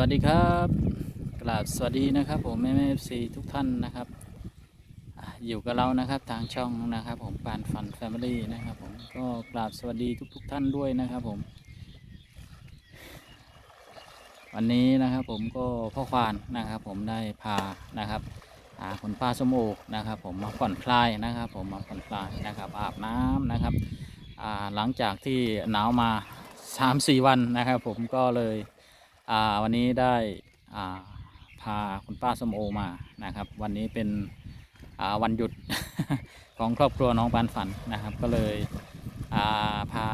วัสดีครับกราบสวัสดีนะครับ ผมแม่แม่ซีทุกท่านนะครับอยู่กับเรานะครับทางช่องนะครับผมปานฟันแฟมิลี่นะครับผมก็กราบสวัสดีทุกๆท่านด้วยนะครับผม วันนี้นะครับผมก็พ่อควานนะครับ ผมได้พานะครับอาคุณป้าสมโอนะครับ ผมมาผ่อนคลายนะครับ ผมมาผ่อนคลายนะครับ อาบน้ำนะครับหลังจากที่หนาวมา 3-4 วันนะครับ ผมก็เลย วันนี้ได้พาคุณป้าสมโอมานะครับ วันนี้เป็นวันหยุดของครอบครัวน้องปานฝันนะครับ ก็เลยาพา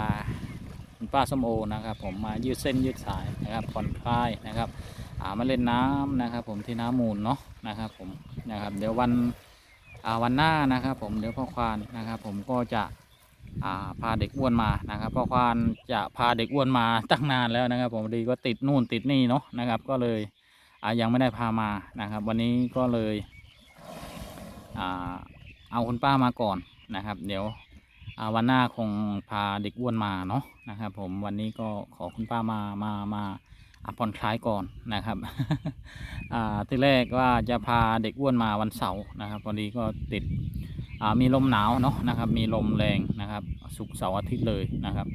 คุณป้าสมโอนะครับ ผมมายืดเส้นยืดสายนะครับผ่อนคลายนะครับามาเล่นน้ำนะครับ ผมที่น้ำมูลเนาะนะครับ ผมนะครับ เดี๋ยววันวันหน้านะครับ ผมเดี๋ยวพ่อควานนะครับ ผมก็จะ พาเด็กอ้วนมานะครับพ่อควานจะพาเด็กอ้วนมาตั้งนานแล้วนะครับ ผมพอดีก็ติดนู่นติดนี่เนาะนะครับ ก็เลยยังไม่ได้พามานะครับ วันนี้ก็เลยเอาคุณป้ามาก่อนนะครับ เดี๋ยววันหน้าคงพาเด็กอ้วนมาเนาะนะครับ ผมวันนี้ก็ขอคุณป้ามามามาผ่อนคลายก่อนนะครับที่แรกว่าจะพาเด็กอ้วนมาวันเสาร์นะครับพอดีก็ติด มีลมหนาวเนาะนะครับ มีลมแรงนะครับศุกเสาร์อาทิตย์เลยนะครับ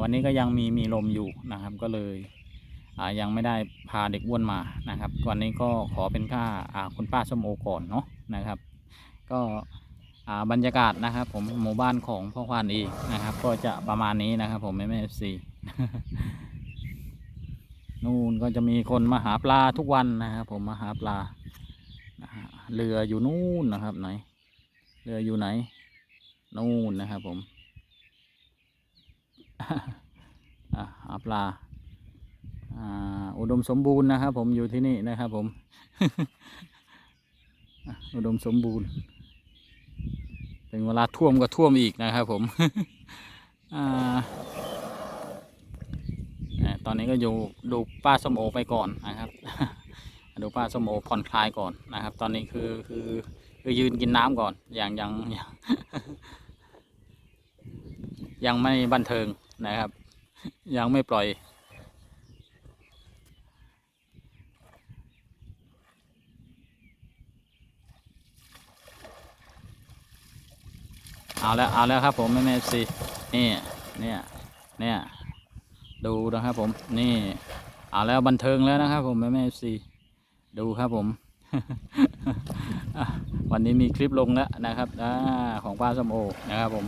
วันนี้ก็ยังมีมีลมอยู่นะครับก็เลยยังไม่ได้พาเด็กอ้วนมานะครับวันนี้ก็ขอเป็นค่าคุณป้าส้มโอก่อนเนาะนะครับ ก็บรรยากาศนะครับผมหมู่บ้านของพ่อควานเองนะครับ ก็จะประมาณนี้นะครับ ผมแม่แม่เอฟซีนู่นก็จะมีคนมาหาปลาทุกวันนะครับ ผมมาหาปลาเรืออยู่นู่นนะครับไหน เรืออยู่ไหน นู่นนะครับผมอะหาปลาอ่าอุดมสมบูรณ์นะครับ ผมอยู่ที่นี่นะครับผม อุดมสมบูรณ์ถึงเวลาท่วมก็ท่วมอีกนะครับผมอตอนนี้ก็อยู่ดูป้าสมโอไปก่อนนะครับ ดูป้าสมโอผ่อนคลายก่อนนะครับ ตอนนี้คือคือ คือยืนกินน้ำก่อน อย่างยังยังยังไม่บันเทิงนะครับ ยังไม่ปล่อย เอาแล้วเอาแล้วครับผมแม่แม่ซีนี่เนี่ยเนี่ยดูนะครับผมนี่เอาแล้วบันเทิงแล้วนะครับผมแม่แม่ซีดูครับผม วันนี้มีคลิปลงแล้วนะครับอของป้าสมโอนะครับผม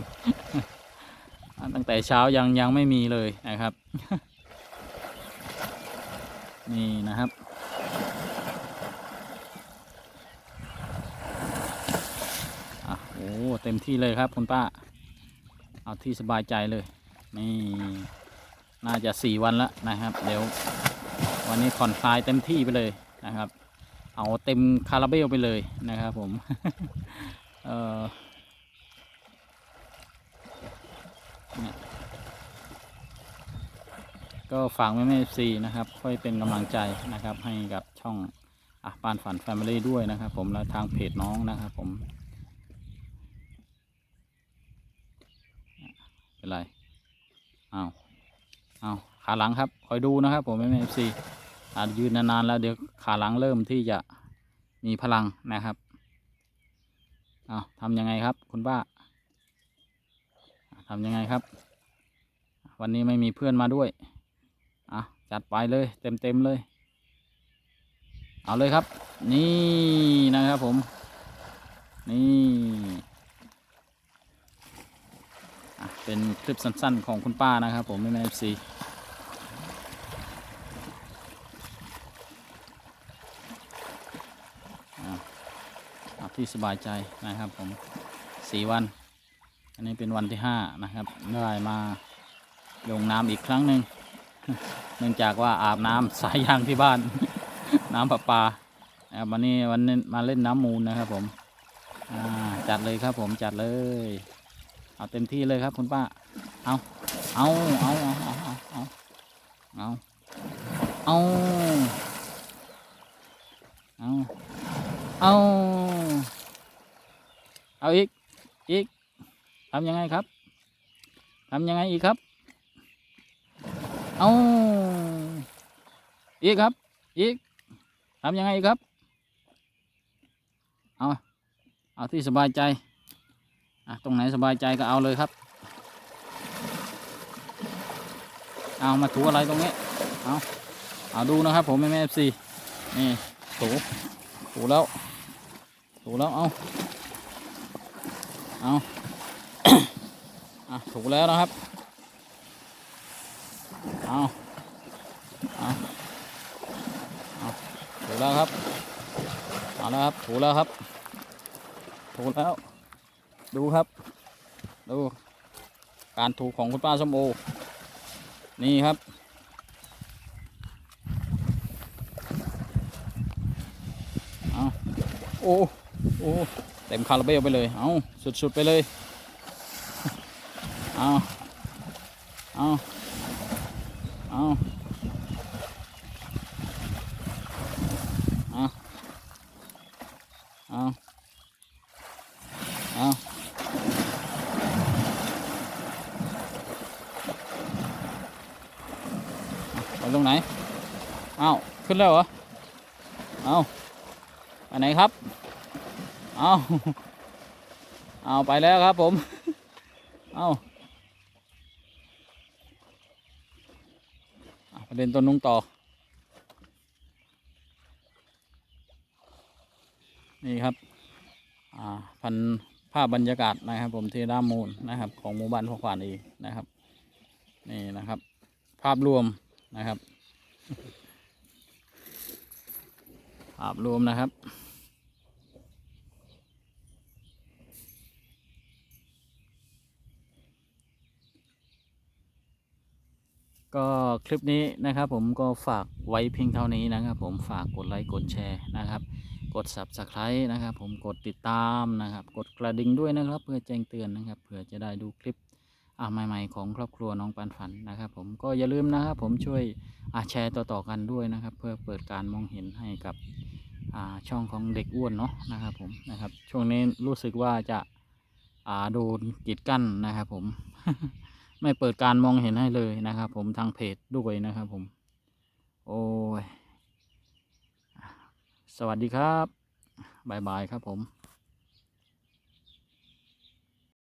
ตั้งแต่เช้ายังยังไม่มีเลยนะครับ นี่นะครับอโอ้เต็มที่เลยครับคุณป้า เอาที่สบายใจเลยนี่น่าจะสี่วันแล้วนะครับ เดี๋ยววันนี้ผ่อนคลายเต็มที่ไปเลยนะครับ เอาเต็มคาราเบลไปเลยนะครับผมเออก็ฝากแม่แม่ซีนะครับ ค่อยเป็นกำลังใจนะครับ ให้กับช่องอะปานฝันแฟมิลี่ด้วยนะครับ ผมและทางเพจน้องนะครับผมเป็นไรเอาเอาขาหลังครับ คอยดูนะครับผมไม่เอฟซี อาจยืนนานๆแล้วเดี๋ยวขาหลังเริ่มที่จะมีพลังนะครับเอาทำยังไงครับ คุณป้าทำยังไงครับ วันนี้ไม่มีเพื่อนมาด้วยอะจัดไปเลยเต็มๆเลย เอาเลยครับ นี่นะครับผม นี่เป็นคลิปสั้นๆของคุณป้านะครับผมไม่แม่เอฟซีเอา ที่สบายใจนะครับผมสี่วัน อันนี้เป็นวันที่ห้านะครับได้มาลงน้ำอีกครั้งหนึ่งเนื่องจากว่าอาบน้ำสายยางที่บ้าน น้ำประปานะครับวันนี้วันนี้มาเล่นน้ำมูลนะครับผมจัดเลยครับผมจัดเลย เอาเต็มที่เลยครับคุณป้า เอาเอาเอาเอาเอาเอาเอาเอาเอาอีก อีกทำยังไงครับทำยังไงอีกครับ เอาอีกครับ อีกทำยังไงครับ เอา เอาที่สบายใจ อะ ตรงไหนสบายใจก็เอาเลยครับ เอามาถูอะไรตรงนี้ เอา เอาดูนะครับผมแม่แม่เอฟซีนี่ถูถูแล้วถูแล้ว เอา เอาอะถูแล้วนะครับ เอาเอาเอาถูแล้วครับ เอาแล้วครับ ถูแล้วครับ ถูแล้ว ดูครับ ดู การถูของคุณป้าส้มโอ นี่ครับเอาโอ้ โอ้ เต็มคาราเบลไปเลย เอาสุดๆไปเลย เอาเอาเอาเอาเอาเอาไปตรงไหน เอาขึ้นแล้วเหรอ เอาไปไหนครับ เอาเอาไปแล้วครับผม เอาเอาไปเดินต้นนุ้งต่อ นี่ครับ อ่า พันภาพบรรยากาศนะครับผมที่ด้ามมูลนะครับ ของหมู่บ้านพวกขวานเองนะครับ นี่นะครับ ภาพรวมนะครับ ภาพรวมนะครับ ก็คลิปนี้นะครับผมก็ฝากไว้เพียงเท่านี้นะครับ ผมฝากกดไลค์กดแชร์นะครับกด subscribe นะครับ ผมกดติดตามนะครับ กดกระดิ่งด้วยนะครับ เพื่อแจ้งเตือนนะครับเผื่อจะได้ดูคลิปใหม่ๆของครอบครัวน้องปันฝันนะครับ ผมก็อย่าลืมนะครับ ผมช่วยแชร์ต่อๆกันด้วยนะครับ เพื่อเปิดการมองเห็นให้กับช่องของเด็กอ้วนเนาะนะครับ ผมนะครับ ช่วงนี้รู้สึกว่าจะโดนกีดกั้นนะครับ ผม ไม่เปิดการมองเห็นให้เลยนะครับผมทางเพจด้วยนะครับผม โอ้ย สวัสดีครับบายบายครับผม